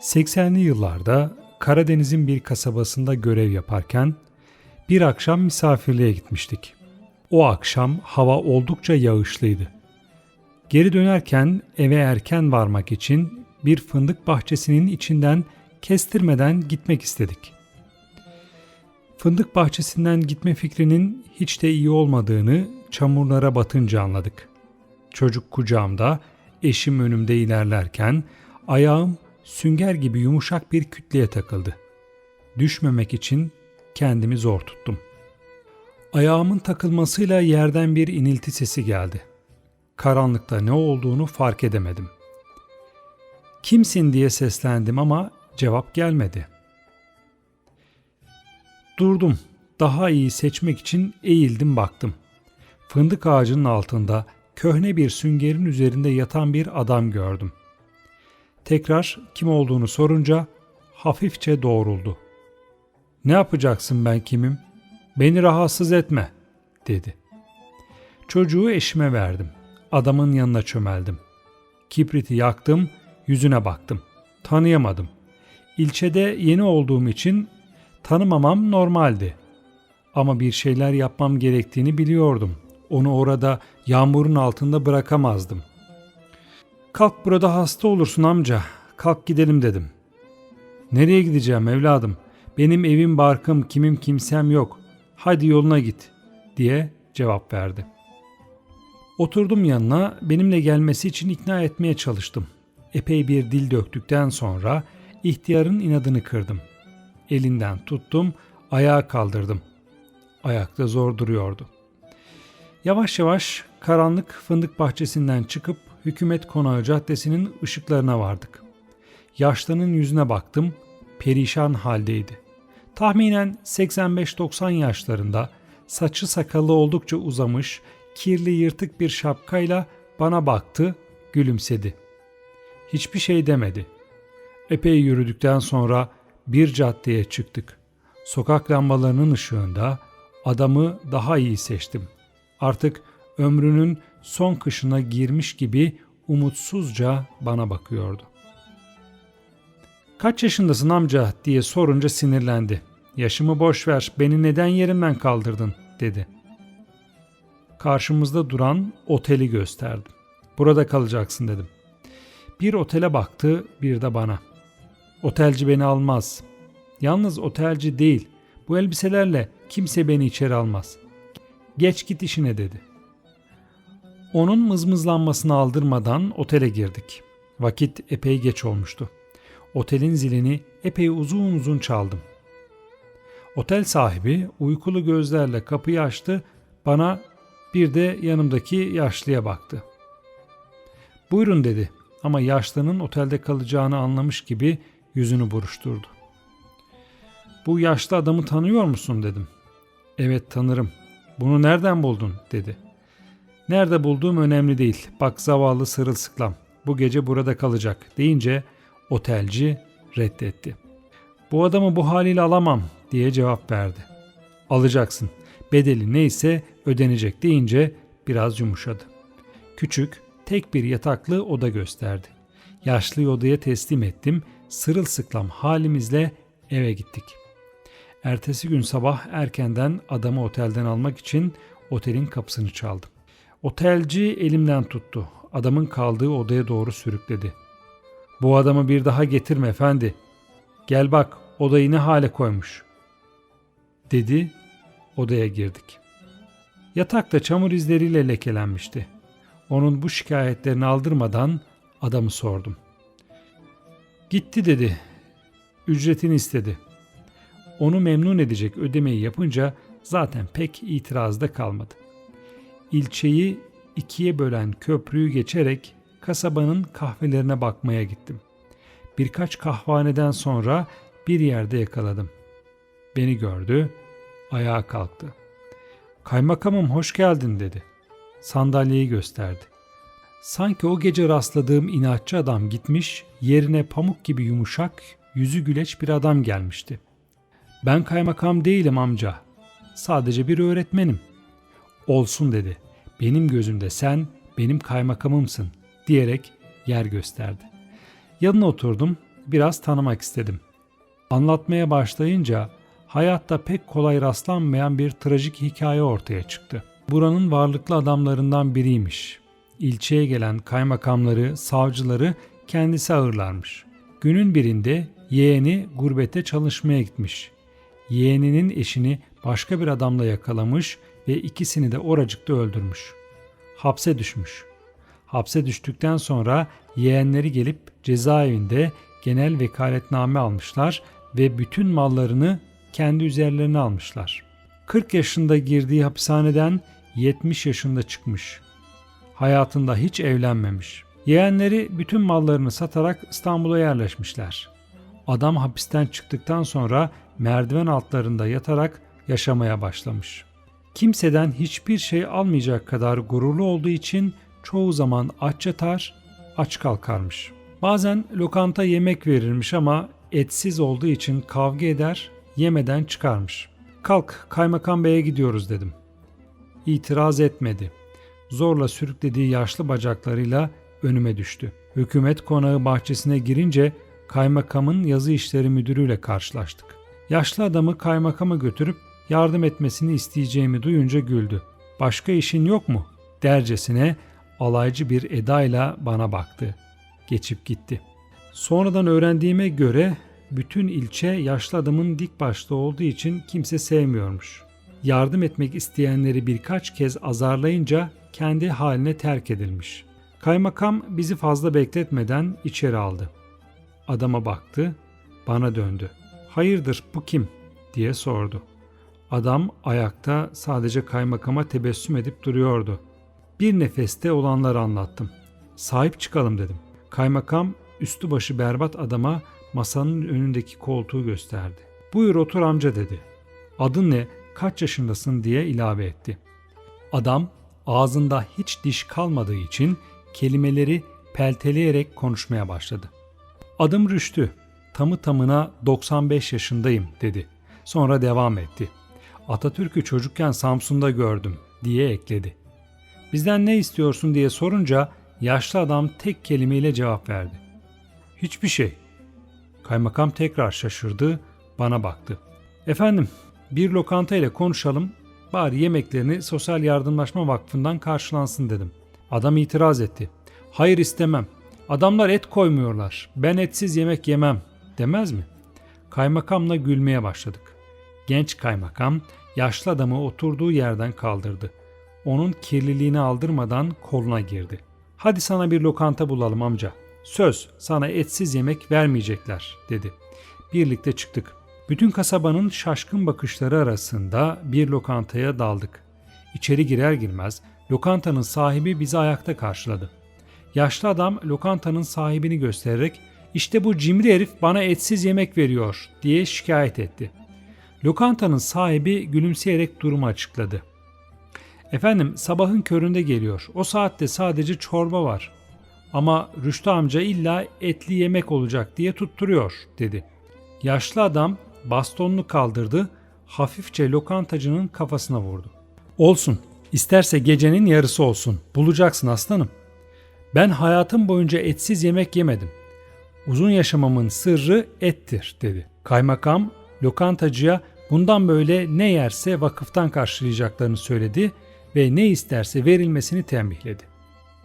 80'li yıllarda Karadeniz'in bir kasabasında görev yaparken bir akşam misafirliğe gitmiştik. O akşam hava oldukça yağışlıydı. Geri dönerken eve erken varmak için bir fındık bahçesinin içinden kestirmeden gitmek istedik. Fındık bahçesinden gitme fikrinin hiç de iyi olmadığını çamurlara batınca anladık. Çocuk kucağımda, eşim önümde ilerlerken ayağım sünger gibi yumuşak bir kütleye takıldı. Düşmemek için kendimi zor tuttum. Ayağımın takılmasıyla yerden bir inilti sesi geldi. Karanlıkta ne olduğunu fark edemedim. Kimsin diye seslendim ama cevap gelmedi. Durdum. Daha iyi seçmek için eğildim baktım. Fındık ağacının altında köhne bir süngerin üzerinde yatan bir adam gördüm. Tekrar kim olduğunu sorunca hafifçe doğruldu. Ne yapacaksın ben kimim? Beni rahatsız etme dedi. Çocuğu eşime verdim. Adamın yanına çömeldim. Kibriti yaktım, yüzüne baktım. Tanıyamadım. İlçede yeni olduğum için tanımamam normaldi. Ama bir şeyler yapmam gerektiğini biliyordum. Onu orada yağmurun altında bırakamazdım. Kalk burada hasta olursun amca. Kalk gidelim dedim. Nereye gideceğim evladım? Benim evim barkım kimim kimsem yok. Hadi yoluna git diye cevap verdi. Oturdum yanına benimle gelmesi için ikna etmeye çalıştım. Epey bir dil döktükten sonra ihtiyarın inadını kırdım. Elinden tuttum, ayağa kaldırdım. Ayakta zor duruyordu. Yavaş yavaş karanlık fındık bahçesinden çıkıp hükümet konağı caddesinin ışıklarına vardık. Yaşlının yüzüne baktım, perişan haldeydi. Tahminen 85-90 yaşlarında, saçı sakalı oldukça uzamış, kirli yırtık bir şapkayla bana baktı, gülümsedi. Hiçbir şey demedi. Epey yürüdükten sonra bir caddeye çıktık. Sokak lambalarının ışığında adamı daha iyi seçtim. Artık ömrünün son kışına girmiş gibi umutsuzca bana bakıyordu. Kaç yaşındasın amca diye sorunca sinirlendi. Yaşımı boş ver, beni neden yerimden kaldırdın dedi. Karşımızda duran oteli gösterdim. Burada kalacaksın dedim. Bir otele baktı, bir de bana. Otelci beni almaz. Yalnız otelci değil, bu elbiselerle kimse beni içeri almaz. Geç git işine dedi. Onun mızmızlanmasını aldırmadan otele girdik. Vakit epey geç olmuştu. Otelin zilini epey uzun uzun çaldım. Otel sahibi uykulu gözlerle kapıyı açtı, bana bir de yanımdaki yaşlıya baktı. Buyurun dedi ama yaşlının otelde kalacağını anlamış gibi yüzünü buruşturdu. Bu yaşlı adamı tanıyor musun dedim. Evet tanırım. Bunu nereden buldun dedi. Nerede bulduğum önemli değil. Bak zavallı sırılsıklam. Bu gece burada kalacak deyince otelci reddetti. Bu adamı bu haliyle alamam diye cevap verdi. Alacaksın. Bedeli neyse ödenecek deyince biraz yumuşadı. Küçük, tek bir yataklı oda gösterdi. Yaşlı odaya teslim ettim. Sırılsıklam halimizle eve gittik. Ertesi gün sabah erkenden adamı otelden almak için otelin kapısını çaldım. Otelci elimden tuttu. Adamın kaldığı odaya doğru sürükledi. Bu adamı bir daha getirme efendi. Gel bak odayı ne hale koymuş. Dedi. Odaya girdik. Yatak da çamur izleriyle lekelenmişti. Onun bu şikayetlerini aldırmadan adamı sordum. Gitti dedi. Ücretini istedi. Onu memnun edecek ödemeyi yapınca zaten pek itirazda kalmadı. İlçeyi ikiye bölen köprüyü geçerek kasabanın kahvelerine bakmaya gittim. Birkaç kahvaneden sonra bir yerde yakaladım. Beni gördü, ayağa kalktı. Kaymakamım hoş geldin dedi. Sandalyeyi gösterdi. Sanki o gece rastladığım inatçı adam gitmiş, yerine pamuk gibi yumuşak, yüzü güleç bir adam gelmişti. Ben kaymakam değilim amca. Sadece bir öğretmenim. Olsun dedi. Benim gözümde sen benim kaymakamımsın diyerek yer gösterdi. Yanına oturdum. biraz tanımak istedim. Anlatmaya başlayınca hayatta pek kolay rastlanmayan bir trajik hikaye ortaya çıktı. Buranın varlıklı adamlarından biriymiş. İlçeye gelen kaymakamları, savcıları kendisi ağırlarmış. Günün birinde yeğeni gurbete çalışmaya gitmiş. Yeğeninin eşini başka bir adamla yakalamış ve ikisini de oracıkta öldürmüş. Hapse düşmüş. Hapse düştükten sonra yeğenleri gelip cezaevinde genel vekaletname almışlar ve bütün mallarını kendi üzerlerine almışlar. 40 yaşında girdiği hapishaneden 70 yaşında çıkmış. Hayatında hiç evlenmemiş. Yeğenleri bütün mallarını satarak İstanbul'a yerleşmişler. Adam hapisten çıktıktan sonra merdiven altlarında yatarak yaşamaya başlamış. Kimseden hiçbir şey almayacak kadar gururlu olduğu için çoğu zaman aç yatar, aç kalkarmış. Bazen lokanta yemek verirmiş ama etsiz olduğu için kavga eder, yemeden çıkarmış. Kalk kaymakam beye gidiyoruz dedim. İtiraz etmedi. Zorla sürüklediği yaşlı bacaklarıyla önüme düştü. Hükümet konağı bahçesine girince kaymakamın yazı işleri müdürüyle karşılaştık. Yaşlı adamı kaymakama götürüp yardım etmesini isteyeceğimi duyunca güldü. Başka işin yok mu? dercesine alaycı bir edayla bana baktı. Geçip gitti. Sonradan öğrendiğime göre bütün ilçe yaşlı adamın dik başlı olduğu için kimse sevmiyormuş. Yardım etmek isteyenleri birkaç kez azarlayınca kendi haline terk edilmiş. Kaymakam bizi fazla bekletmeden içeri aldı. Adama baktı, bana döndü. Hayırdır bu kim? diye sordu. Adam ayakta sadece kaymakama tebessüm edip duruyordu. Bir nefeste olanları anlattım. Sahip çıkalım dedim. Kaymakam üstü başı berbat adama masanın önündeki koltuğu gösterdi. Buyur otur amca dedi. Adın ne, kaç yaşındasın diye ilave etti. Adam ağzında hiç diş kalmadığı için kelimeleri pelteleyerek konuşmaya başladı. Adım Rüştü, tamı tamına 95 yaşındayım dedi. Sonra devam etti. Atatürk'ü çocukken Samsun'da gördüm diye ekledi. Bizden ne istiyorsun diye sorunca yaşlı adam tek kelimeyle cevap verdi. Hiçbir şey. Kaymakam tekrar şaşırdı, bana baktı. Efendim, bir lokanta ile konuşalım, bari yemeklerini Sosyal Yardımlaşma Vakfı'ndan karşılansın dedim. Adam itiraz etti. Hayır istemem. Adamlar et koymuyorlar. Ben etsiz yemek yemem demez mi? Kaymakamla gülmeye başladık. Genç kaymakam yaşlı adamı oturduğu yerden kaldırdı. Onun kirliliğini aldırmadan koluna girdi. Hadi sana bir lokanta bulalım amca. Söz sana etsiz yemek vermeyecekler dedi. Birlikte çıktık. Bütün kasabanın şaşkın bakışları arasında bir lokantaya daldık. İçeri girer girmez lokantanın sahibi bizi ayakta karşıladı. Yaşlı adam lokantanın sahibini göstererek işte bu cimri herif bana etsiz yemek veriyor diye şikayet etti. Lokantanın sahibi gülümseyerek durumu açıkladı. Efendim sabahın köründe geliyor. O saatte sadece çorba var. Ama Rüştü amca illa etli yemek olacak diye tutturuyor dedi. Yaşlı adam bastonunu kaldırdı, hafifçe lokantacının kafasına vurdu. Olsun, isterse gecenin yarısı olsun. Bulacaksın aslanım. Ben hayatım boyunca etsiz yemek yemedim. Uzun yaşamamın sırrı ettir dedi. Kaymakam lokantacıya bundan böyle ne yerse vakıftan karşılayacaklarını söyledi ve ne isterse verilmesini tembihledi.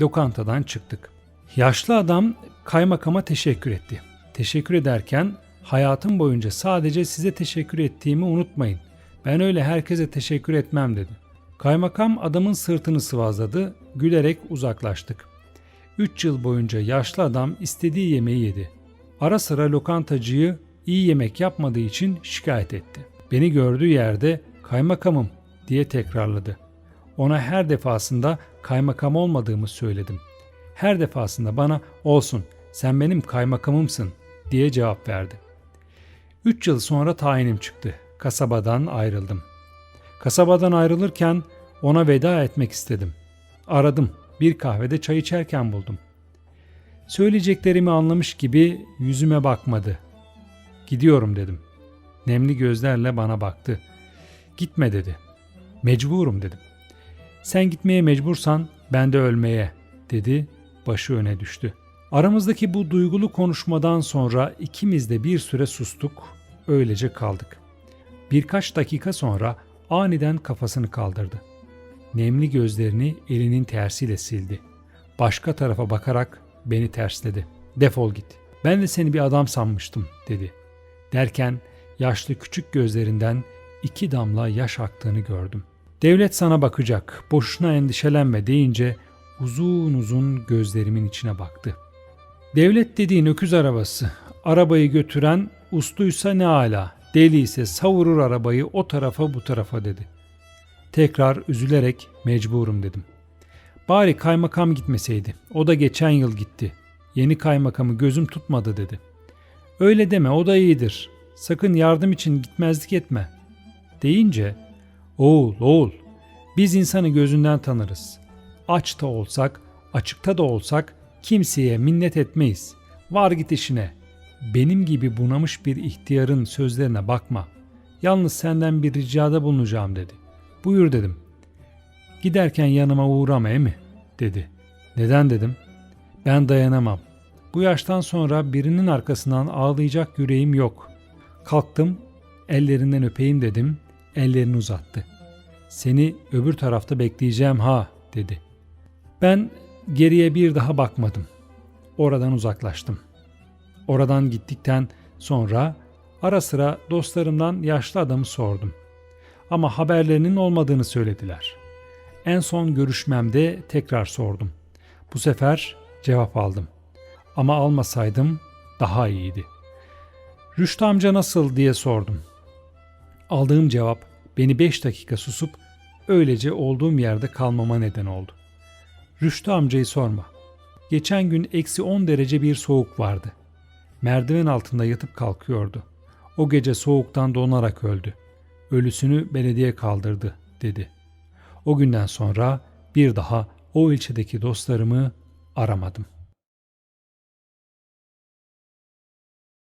Lokantadan çıktık. Yaşlı adam kaymakama teşekkür etti. Teşekkür ederken hayatım boyunca sadece size teşekkür ettiğimi unutmayın. Ben öyle herkese teşekkür etmem dedi. Kaymakam adamın sırtını sıvazladı, gülerek uzaklaştık. Üç yıl boyunca yaşlı adam istediği yemeği yedi. Ara sıra lokantacıyı iyi yemek yapmadığı için şikayet etti. Beni gördüğü yerde kaymakamım diye tekrarladı. Ona her defasında kaymakam olmadığımı söyledim. Her defasında bana olsun sen benim kaymakamımsın diye cevap verdi. Üç yıl sonra tayinim çıktı. Kasabadan ayrıldım. Kasabadan ayrılırken ona veda etmek istedim. Aradım. Bir kahvede çay içerken buldum. Söyleyeceklerimi anlamış gibi yüzüme bakmadı. Gidiyorum dedim. Nemli gözlerle bana baktı. Gitme dedi. Mecburum dedim. Sen gitmeye mecbursan ben de ölmeye dedi. Başı öne düştü. Aramızdaki bu duygulu konuşmadan sonra ikimiz de bir süre sustuk, öylece kaldık. Birkaç dakika sonra aniden kafasını kaldırdı. Nemli gözlerini elinin tersiyle sildi. Başka tarafa bakarak beni tersledi. Defol git. Ben de seni bir adam sanmıştım dedi. Derken yaşlı küçük gözlerinden iki damla yaş aktığını gördüm. Devlet sana bakacak, boşuna endişelenme deyince uzun uzun gözlerimin içine baktı. Devlet dediğin öküz arabası. Arabayı götüren usluysa ne ala, deli ise savurur arabayı o tarafa bu tarafa dedi. Tekrar üzülerek mecburum dedim. Bari kaymakam gitmeseydi. O da geçen yıl gitti. Yeni kaymakamı gözüm tutmadı dedi. Öyle deme o da iyidir. Sakın yardım için gitmezlik etme. Deyince oğul oğul biz insanı gözünden tanırız. Aç da olsak açıkta da olsak kimseye minnet etmeyiz. Var git işine. Benim gibi bunamış bir ihtiyarın sözlerine bakma. Yalnız senden bir ricada bulunacağım dedi. Buyur dedim. Giderken yanıma uğrama mi? dedi. Neden dedim. Ben dayanamam. Bu yaştan sonra birinin arkasından ağlayacak yüreğim yok. Kalktım, ellerinden öpeyim dedim. Ellerini uzattı. Seni öbür tarafta bekleyeceğim ha dedi. Ben geriye bir daha bakmadım. Oradan uzaklaştım. Oradan gittikten sonra ara sıra dostlarımdan yaşlı adamı sordum. Ama haberlerinin olmadığını söylediler. En son görüşmemde tekrar sordum. Bu sefer cevap aldım. Ama almasaydım daha iyiydi. Rüştü amca nasıl diye sordum. Aldığım cevap beni beş dakika susup öylece olduğum yerde kalmama neden oldu. Rüştü amcayı sorma. Geçen gün eksi 10 derece bir soğuk vardı. Merdiven altında yatıp kalkıyordu. O gece soğuktan donarak öldü. Ölüsünü belediye kaldırdı dedi. O günden sonra bir daha o ilçedeki dostlarımı aramadım.''